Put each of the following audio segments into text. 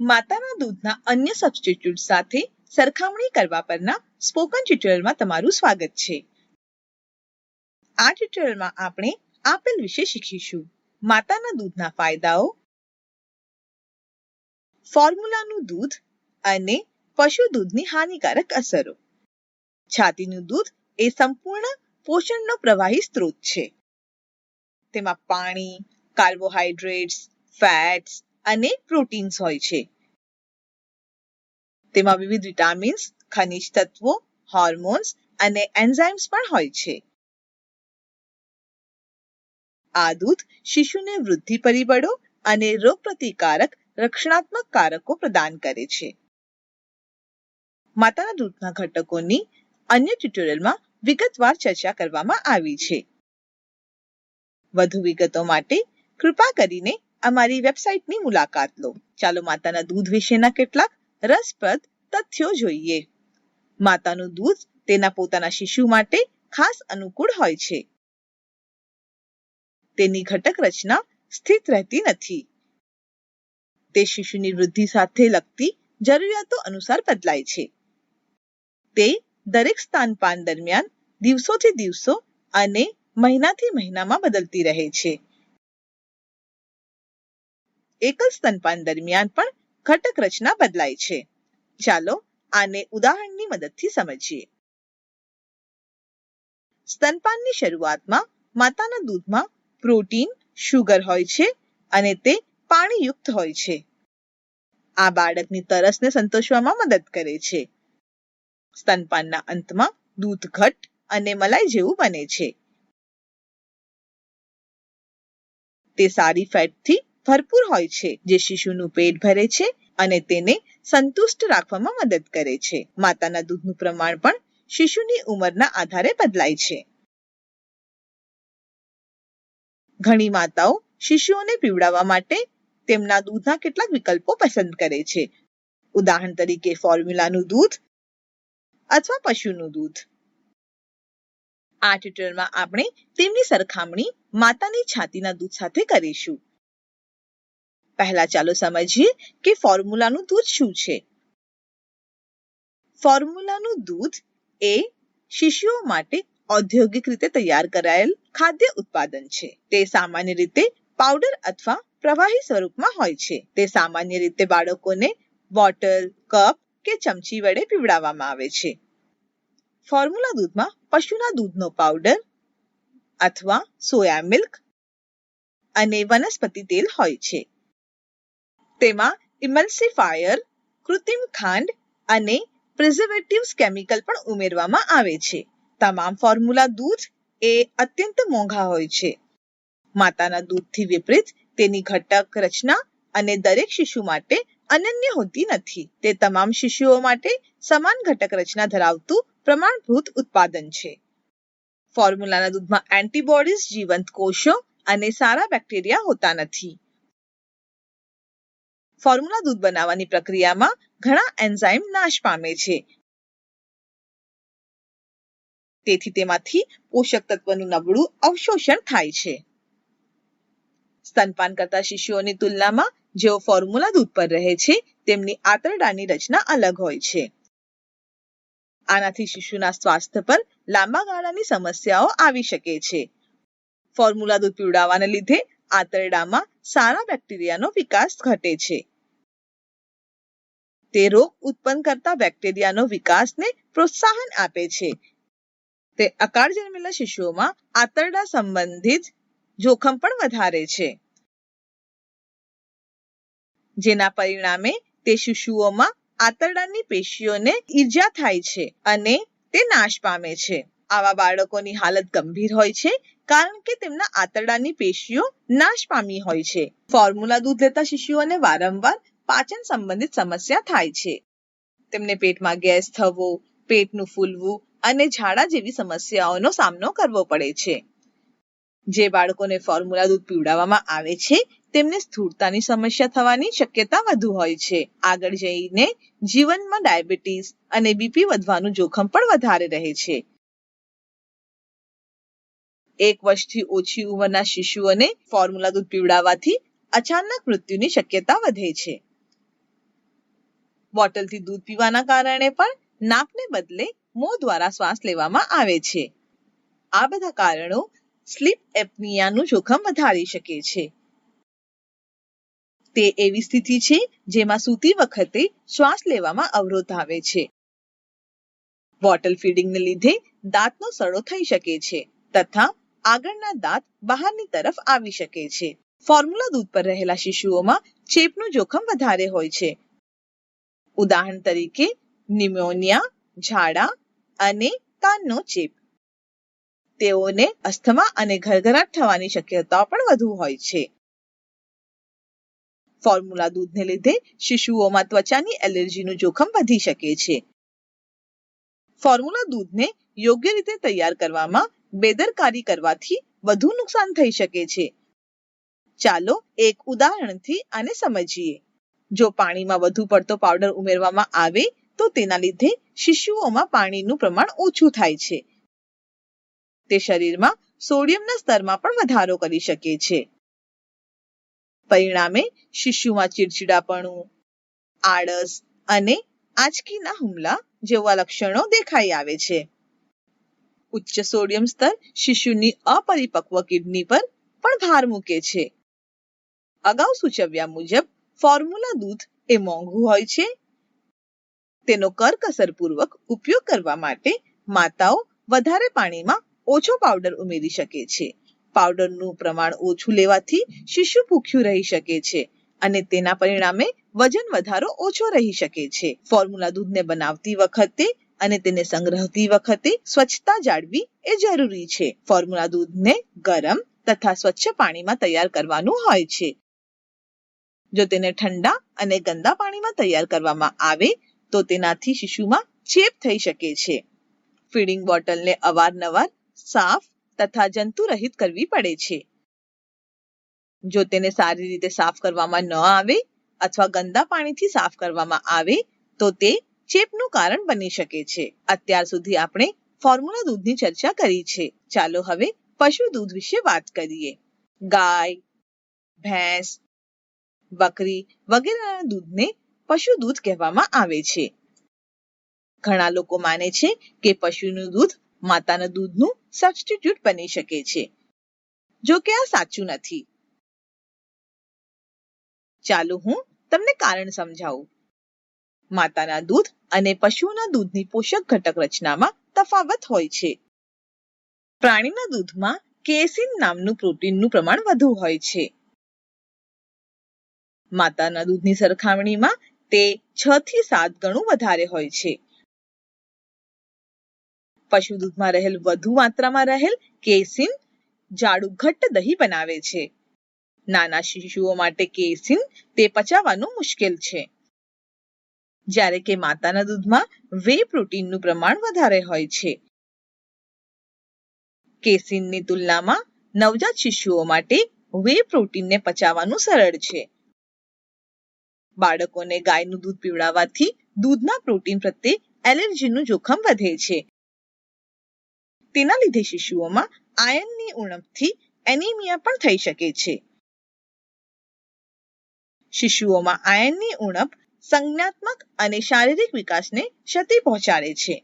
માતાના દૂધના અન્ય સબસ્ટિટ્યુટ સાથે સરખામણી કરવા પરના સ્પોકન ટ્યુટોરિયલમાં તમારું સ્વાગત છે. આ ટ્યુટોરિયલમાં આપણે આપેલ વિશે શીખીશું. માતાના દૂધના ફાયદાઓ, ફોર્મ્યુલાનું દૂધ અને પશુ દૂધની હાનિકારક અસરો. છાતીનું દૂધ એ સંપૂર્ણ પોષણનો પ્રવાહી સ્ત્રોત છે. તેમાં પાણી કાર્બોહાઈડ્રેટ્સ ફેટ્સ અને પ્રોટીન્સ હોય છે. તેમાં વિવિધ વિટામિન્સ ખનિજ તત્વો હોર્મોન્સ અને એન્ઝાઇમ્સ પણ હોય છે. આ દૂધ શિશુને વૃદ્ધિ પરિબળો અને રોગપ્રતિકારક રક્ષણાત્મક કારકો પ્રદાન કરે છે. માતાના દૂધના ઘટકોની અન્ય ટ્યુટોરિયલમાં વિગતવાર ચર્ચા કરવામાં આવી છે. વધુ વિગતો માટે કૃપા કરીને અમારી વેબસાઇટની મુલાકાત લો. ચાલો માતાના દૂધ વિશેના કેટલાક રસપ્રદ તથ્યો જોઈએ. માતાનું દૂધ તેના પોતાના શિશુ માટે ખાસ અનુકૂળ હોય છે. તેની ઘટક રચના સ્થિત રહેતી નથી. તે શિશુની વૃદ્ધિ સાથે લગતી જરૂરિયાતો અનુસાર બદલાય છે. તે દરેક સ્તનપાન દરમિયાન દિવસોથી દિવસો અને મહિનાથી મહિનામાં બદલતી રહે છે. એકલ સ્તનપાન દરમિયાન પણ ઘટક રચના બદલાય છે. ચાલો આને ઉદાહરણની મદદથી સમજીએ. સ્તનપાનની શરૂઆતમાં માતાના દૂધમાં પ્રોટીન, શુગર હોય છે અને તે પાણીયુક્ત હોય છે. આ બાળકની તરસને સંતોષવામાં મદદ કરે છે. સ્તનપાનના અંતમાં દૂધ ઘટ અને મલાઈ જેવું બને છે. તે સારી ફેટથી ભરપૂર હોય છે જે શિશુનું પેટ ભરે છે અને તેને સંતુષ્ટ રાખવામાં મદદ કરે છે. માતાના દૂધનું પ્રમાણ પણ શિશુની ઉંમરના આધારે બદલાય છે. ઘણી માતાઓ શિશુઓને પીવડાવવા માટે તેમના દૂધના કેટલાક વિકલ્પો પસંદ કરે છે. ઉદાહરણ તરીકે ફોર્મ્યુલાનું દૂધ અથવા પશુનું દૂધ. આ ટ્યુટોરિયલમાં આપણે તેમની સરખામણી માતાની છાતીના દૂધ સાથે કરીશું. પહેલા ચાલો સમજીએ કે ફોર્મ્યુલાનું દૂધ શું છે. ફોર્મ્યુલાનું દૂધ એ શિશુઓ માટે ઔદ્યોગિક રીતે તૈયાર કરાયેલ ખાદ્ય ઉત્પાદન છે. તે સામાન્ય રીતે પાવડર અથવા પ્રવાહી સ્વરૂપમાં હોય છે. તે સામાન્ય રીતે બાળકોને બોટલ કપ કે ચમચી વડે પીવડાવવામાં આવે છે. ફોર્મ્યુલા દૂધમાં પશુના દૂધનો પાવડર અથવા સોયા મિલ્ક અને વનસ્પતિ તેલ હોય છે. તેમાં ઇમલ્સિફાયર કૃત્રિમ ખાંડ અને પ્રિઝર્વેટિવ્સ કેમિકલ પણ ઉમેરવામાં આવે છે. તમામ ફોર્મ્યુલા દૂધ એ અત્યંત મોંઘા હોય છે. માતાના દૂધથી વિપરીત, તેની ઘટક રચના અને દરેક શિશુ માટે અનન્ય હોતી નથી. તે તમામ શિશુઓ માટે સમાન ઘટક રચના ધરાવતું પ્રમાણભૂત ઉત્પાદન છે. ફોર્મ્યુલાના દૂધમાં એન્ટીબોડીઝ જીવંત કોષો અને સારા બેક્ટેરિયા હોતા નથી. ફોર્મ્યુલા દૂધ બનાવવાની પ્રક્રિયામાં ઘણા એન્ઝાઇમ નાશ પામે છે. તેથી તેમાંથી પોષક તત્વનું નબળું અવશોષણ થાય છે. સ્તનપાન કરતા શિશુઓની તુલનામાં જેઓ ફોર્મ્યુલા દૂધ પર રહે છે, તેમની આંતરડાની રચના અલગ હોય છે. આનાથી શિશુના સ્વાસ્થ્ય પર લાંબા ગાળાની સમસ્યાઓ આવી શકે છે. ફોર્મ્યુલા દૂધ પીવડાવવાને લીધે આંતરડામાં સારા બેક્ટેરિયાનો વિકાસ ઘટે છે. તે રોગ ઉત્પન્ન કરતા બેક્ટેરિયાનો વિકાસને પ્રોત્સાહન આપે છે. તે અકાળ જન્મેલા શિશુઓમાં આંતરડા સંબંધિત જોખમ પણ વધારે છે. જેના પરિણામે તે શિશુઓમાં આંતરડાની પેશીઓને ઈજા થાય છે અને તે નાશ પામે છે. આવા બાળકોની હાલત ગંભીર હોય છે કારણ કે તેમના આંતરડાની પેશીઓ નાશ પામી હોય છે. ફોર્મ્યુલા દૂધ લેતા શિશુઓને વારંવાર પાચન સંબંધિત સમસ્યા થાય છે. તેમને પેટમાં ગેસ થવો, પેટનું ફૂલવું અને ઝાડા જેવી સમસ્યાઓનો સામનો કરવો પડે છે. જે બાળકોને ફોર્મ્યુલા દૂધ પીવડાવવામાં આવે છે, તેમને સ્થૂળતાની સમસ્યા થવાની શક્યતા વધુ હોય છે. આગળ જઈને જીવનમાં ડાયાબિટીસ અને બીપી વધવાનું જોખમ પણ વધારે રહે છે. એક વર્ષથી ઓછી ઉંમરના શિશુઓને ફોર્મ્યુલા દૂધ પીવડાવવાથી અચાનક મૃત્યુની શક્યતા વધે છે. બોટલથી દૂધ પીવાના કારણે પણ નાકને બદલે મોં દ્વારા શ્વાસ લેવામાં આવે છે. આ બધા કારણો સ્લીપ એપનિયાનું જોખમ વધારી શકે છે. તે એવી સ્થિતિ છે જેમાં સૂતી વખતે શ્વાસ લેવામાં અવરોધ આવે છે. બોટલ ફીડિંગને લીધે દાંતનો સડો થઈ શકે છે તથા આગળના દાંત બહારની તરફ આવી શકે છે. ફોર્મ્યુલા દૂધ પર રહેલા શિશુઓમાં ચેપનું જોખમ વધારે હોય છે. ઉદાહરણ તરીકે ન્યુમોનિયા ઝાડા અને કાનનો ચેપ. તેઓને અસ્થમા અને ઘરઘરાટ થવાની શક્યતા પણ વધુ હોય છે. ફોર્મ્યુલા દૂધને લીધે શિશુઓમાં ત્વચાની એલર્જીનું જોખમ વધી શકે છે. ફોર્મ્યુલા દૂધને યોગ્ય રીતે તૈયાર કરવામાં બેદરકારી કરવાથી વધુ નુકસાન થઈ શકે છે. ચાલો એક ઉદાહરણથી આને સમજીએ. જો પાણીમાં વધુ પડતો પાવડર ઉમેરવામાં આવે, તો તેના લીધે શિશુઓમાં પાણીનું પ્રમાણ ઓછું થાય છે. તે શરીરમાં સોડિયમના સ્તરમાં પણ વધારો કરી શકે છે. પરિણામે શિશુમાં ચીડચીડાપણું, આળસ અને આંચકીના હુમલા જેવા લક્ષણો દેખાઈ આવે છે. ઉચ્ચ સોડિયમ સ્તર શિશુની અપરિપક્વ કિડની પર પણ ભાર મૂકે છે. અગાઉ સૂચવ્યા મુજબ ફોર્મ્યુલા દૂધ એ મોંઘું હોય છે. તેનો કરકસરપૂર્વક ઉપયોગ કરવા માટે માતાઓ વધારે પાણીમાં ઓછો પાવડર ઉમેરી શકે છે. પાવડરનું પ્રમાણ ઓછું લેવાથી શિશુ ભૂખ્યું રહી શકે છે અને તેના પરિણામે વજન વધારો ઓછો રહી શકે છે. ફોર્મ્યુલા દૂધને બનાવતી વખતે અને તેને સંગ્રહતી વખતે સ્વચ્છતા જાળવી એ જરૂરી છે. ફોર્મ્યુલા દૂધને ગરમ તથા સ્વચ્છ પાણીમાં તૈયાર કરવાનું હોય છે. જો તેને ઠંડા અને ગંદા પાણીમાં તૈયાર કરવામાં આવે, તો તેનાથી શિશુમાં ચેપ થઈ શકે છે. ફીડિંગ બોટલને અવારનવાર સાફ તથા જંતુરહિત કરવી પડે છે. જો તેને સારી રીતે સાફ કરવામાં ન આવે અથવા ગંદા પાણીથી સાફ કરવામાં આવે, તો તે ચેપનું કારણ બની શકે છે. અત્યાર સુધી આપણે ફોર્મ્યુલા દૂધની ચર્ચા કરી છે. ચાલો હવે પશુ દૂધ વિશે વાત કરીએ. ગાય, ભેંસ બકરી વગેરેના દૂધને પશુ દૂધ કહેવામાં આવે છે. ઘણા લોકો માને છે કે પશુનું દૂધ માતાના દૂધનું સબસ્ટિટ્યુટ બની શકે છે. જો કે આ સાચું નથી. ચાલો હું તમને કારણ સમજાવું. માતાના દૂધ અને પશુના દૂધની પોષક ઘટક રચનામાં તફાવત હોય છે. પ્રાણીના દૂધમાં કેસીન નામનું પ્રોટીનનું પ્રમાણ વધુ હોય છે. માતાના દૂધની સરખામણીમાં તે છ થી સાત ગણું વધારે હોય છે. પશુ દૂધમાં રહેલ વધુ માત્રામાં રહેલ કેસિન જાડું ઘટ્ટ દહીં બનાવે છે. નાના શિશુઓ માટે કેસિન તે પચાવવાનું મુશ્કેલ છે. જ્યારે કે માતાના દૂધમાં વે પ્રોટીનનું પ્રમાણ વધારે હોય છે. કેસિનની તુલનામાં નવજાત શિશુઓ માટે વે પ્રોટીનને પચાવવાનું સરળ છે. બાળકોને ગાયનું દૂધ પીવડાવવાથી દૂધના પ્રોટીન પ્રત્યે એલર્જીનું જોખમ વધે છે. તેના લીધે શિશુઓમાં આયનની ઉણપથી એનિમિયા પણ થઈ શકે છે. શિશુઓમાં આયનની ઉણપ સંજ્ઞાત્મક અને શારીરિક વિકાસને ક્ષતિ પહોંચાડે છે.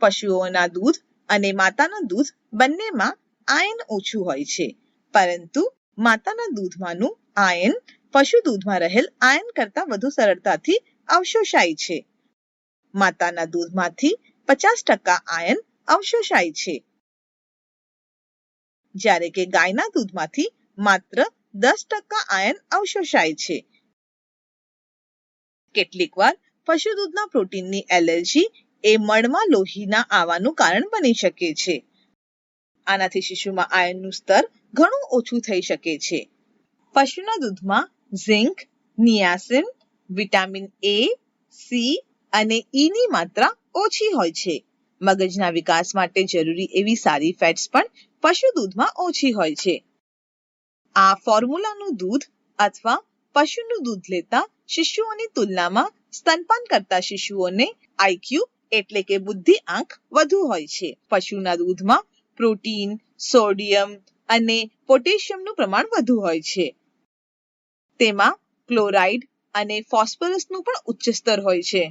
પશુઓના દૂધ અને માતાના દૂધ બંનેમાં આયન ઓછું હોય છે, પરંતુ માતાના દૂધમાંનું આયન પશુ દૂધમાં રહેલ આયન કરતાં વધુ સરળતાથી અવશોષાય છે. માતાના દૂધમાંથી પચાસ ટકા આયન અવશોષાય છે. જ્યારે કે ગાયના દૂધમાંથી માત્ર દસ ટકા આયન અવશોષાય છે. કેટલીક વાર પશુ દૂધના પ્રોટીનની એલર્જી એ મળમાં લોહીના આવવાનું કારણ બની શકે છે. આનાથી શિશુમાં આયનનું સ્તર ઘણું ઓછું થઈ શકે છે. પશુના દૂધમાં zinc, niacin, vitamin A C અને ઈની માત્રા ઓછી હોય છે. મગજના વિકાસ માટે જરૂરી એવી સારી ફેટ્સ પણ પશુ દૂધમાં ઓછી હોય છે. આ ફોર્મ્યુલાનું દૂધ અથવા પશુનું દૂધ લેતા શિશુઓની તુલનામાં સ્તનપાન કરતા શિશુઓને આઈક્યુ એટલે કે બુદ્ધિ આંક વધુ હોય છે. પશુના દૂધમાં પ્રોટીન, સોડિયમ અને પોટેશિયમનું પ્રમાણ વધુ હોય છે. તેમાં ક્લોરાઇડ અને ફોસ્ફરસનું પણ ઉચ્ચ સ્તર હોય છે.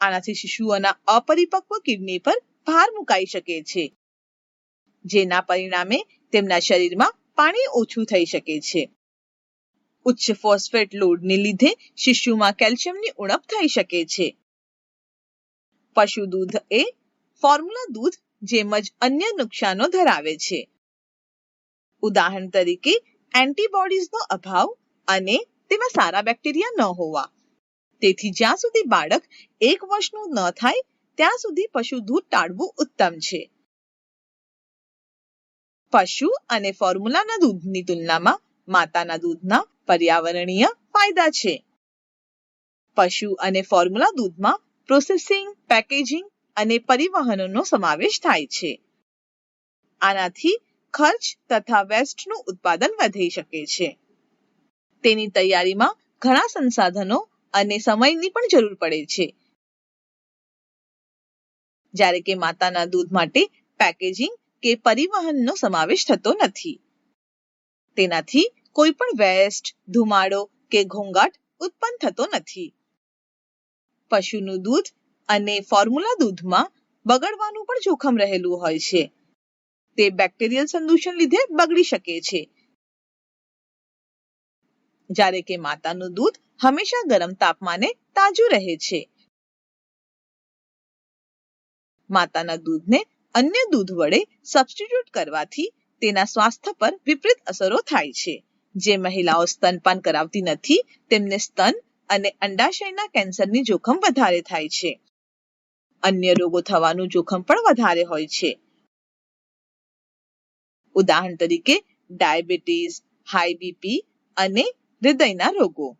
આનાથી શિશુઓના અપરિપક્વ કિડની પર ભાર મુકાઈ શકે છે, જેના પરિણામે તેમના શરીરમાં પાણી ઓછું થઈ શકે છે. ઉચ્ચ ફોસ્ફેટ લોડને લીધે શિશુમાં કેલ્શિયમની ઉણપ થઈ શકે છે. પશુ દૂધ એ ફોર્મ્યુલા દૂધ જેમ જ અન્ય નુકસાનો ધરાવે છે. ઉદાહરણ તરીકે એન્ટીબોડીઝનો અભાવ અને તેમાં સારા બેક્ટેરિયા ન હોવા. તેથી જ્યાં સુધી બાળક એક વર્ષનું ન થાય, ત્યાં સુધી પશુ દૂધ ટાળવું ઉત્તમ છે. પશુ અને ફોર્મ્યુલાના દૂધની તુલનામાં માતાના દૂધના પર્યાવરણીય ફાયદા છે. પશુ અને ફોર્મ્યુલા દૂધમાં પ્રોસેસિંગ, પેકેજિંગ અને પરિવહનનો સમાવેશ થાય છે. આનાથી ખર્ચ તથા વેસ્ટનું ઉત્પાદન વધી શકે છે. તેની તૈયારીમાં ઘણા સંસાધનો અને સમયની પણ જરૂર પડે છે. જ્યારે કે માતાના દૂધ માટે પેકેજિંગ કે પરિવહનનો સમાવેશ થતો નથી. તેનાથી કોઈ પણ વેસ્ટ, ધુમાડો કે ઘોંઘાટ ઉત્પન્ન થતો નથી. પશુનું દૂધ અને ફોર્મ્યુલા દૂધમાં બગડવાનું પણ જોખમ રહેલું હોય છે. તે બેક્ટેરિયલ સંદૂષણ લીધે બગડી શકે છે. જ્યારે કે માતાનું દૂધ હંમેશા ગરમ તાપમાને તાજું રહે છે. માતાના દૂધને અન્ય દૂધ વડે સબસ્ટિટ્યુટ કરવાથી તેના સ્વાસ્થ્ય પર વિપરીત અસરો થાય છે. જે મહિલાઓ સ્તનપાન કરાવતી નથી, તેમને સ્તન અને અંડાશયના કેન્સરની જોખમ વધારે થાય છે. અન્ય રોગો થવાનું જોખમ પણ વધારે હોય છે. ઉદાહરણ તરીકે ડાયાબિટીસ હાઈ બીપી અને હૃદયના રોગો.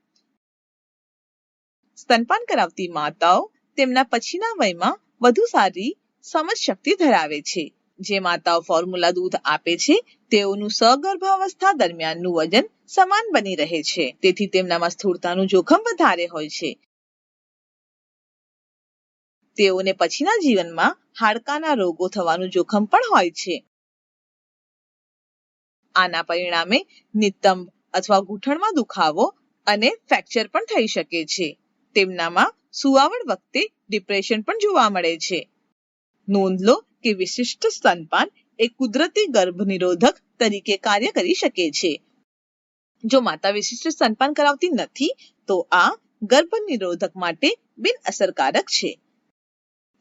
સ્તનપાન કરાવતી માતાઓ તેમના પછીના વયમાં વધુ સારી સમજ શક્તિ ધરાવે છે. જે માતાઓ ફોર્મ્યુલા દૂધ આપે છે, તેઓનું સગર્ભાવસ્થા દરમિયાનનું વજન સમાન બની રહે છે. તેથી તેમનામાં સ્થૂળતાનું જોખમ વધારે હોય છે. તેઓને પછીના જીવનમાં હાડકાના રોગો થવાનું જોખમ પણ હોય છે. આના પરિણામે નિતંબ અથવા ઘૂંટણમાં દુખાવો અને ફ્રેક્ચર પણ થઈ શકે છે. તેમનામાં સુવાવડ વખતે ડિપ્રેશન પણ જોવા મળે છે. નોંધ લો કે વિશિષ્ટ સ્તનપાન એ કુદરતી ગર્ભ તરીકે કાર્ય કરી શકે છે. જો માતા વિશિષ્ટ સ્તનપાન કરાવતી નથી, તો આ ગર્ભ નિરોધક માટે બિન અસરકારક છે.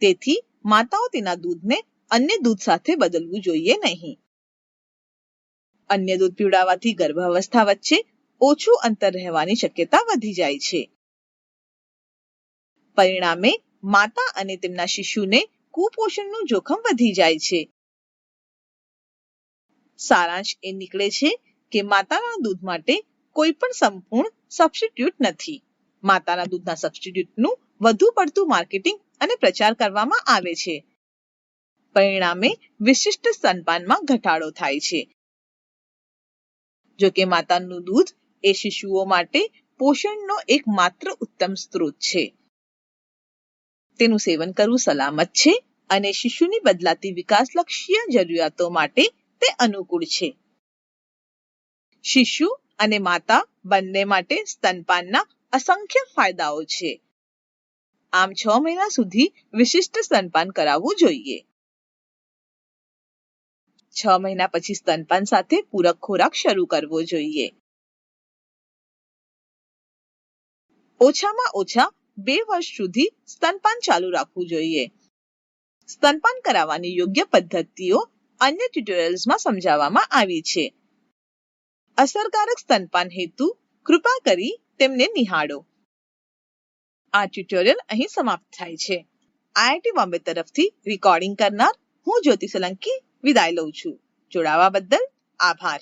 તેથી માતાઓ તેના દૂધને અન્ય દૂધ સાથે બદલવું જોઈએ નહીં. અન્ય દૂધ પીવડાવવાથી ગર્ભાવસ્થા વચ્ચે ઓછું અંતર રહેવાની શક્યતા વધી જાય છે. પરિણામે માતા અને તેમના શિશુને કુપોષણનું જોખમ વધી જાય છે. સારાંશ એ નીકળે છે કે માતાના દૂધ માટે કોઈ પણ સંપૂર્ણ સબસ્ટિટ્યુટ નથી. માતાના દૂધના સબસ્ટિટ્યુટનું વધુ પડતું માર્કેટિંગ અને પ્રચાર કરવામાં આવે છે. પરિણામે વિશિષ્ટ સ્તનપાનમાં ઘટાડો થાય છે. જો કે માતાનું દૂધ એ શિશુઓ માટે પોષણનો એક માત્ર ઉત્તમ સ્ત્રોત છે. તેનું સેવન કરવું સલામત છે અને શિશુની બદલાતી વિકાસલક્ષી જરૂરિયાતો માટે તે અનુકૂળ છે. શિશુ અને માતા બંને માટે સ્તનપાનના અસંખ્ય ફાયદાઓ છે. આમ છ મહિના સુધી વિશિષ્ટ સ્તનપાન કરાવવું જોઈએ. છ મહિના પછી સ્તનપાન સાથે પૂરક ખોરાક શરૂ કરવો જોઈએ. ઓછામાં ઓછા બે વર્ષ સુધી સ્તનપાન ચાલુ રાખવું જોઈએ. સ્તનપાન કરાવવાની યોગ્ય પદ્ધતિઓ અન્ય ટ્યુટોરિયલ્સમાં સમજાવવામાં આવી છે. અસરકારક સ્તનપાન હેતુ કૃપા કરી તેમને નિહાળો. આ ટ્યુટોરિયલ અહીં સમાપ્ત થાય છે. આઈઆઈટી બોમ્બે તરફથી રેકોર્ડિંગ કરનાર હું જ્યોતિ સોલંકી વિદાય લઉં છું. જોડાવા બદલ આભાર.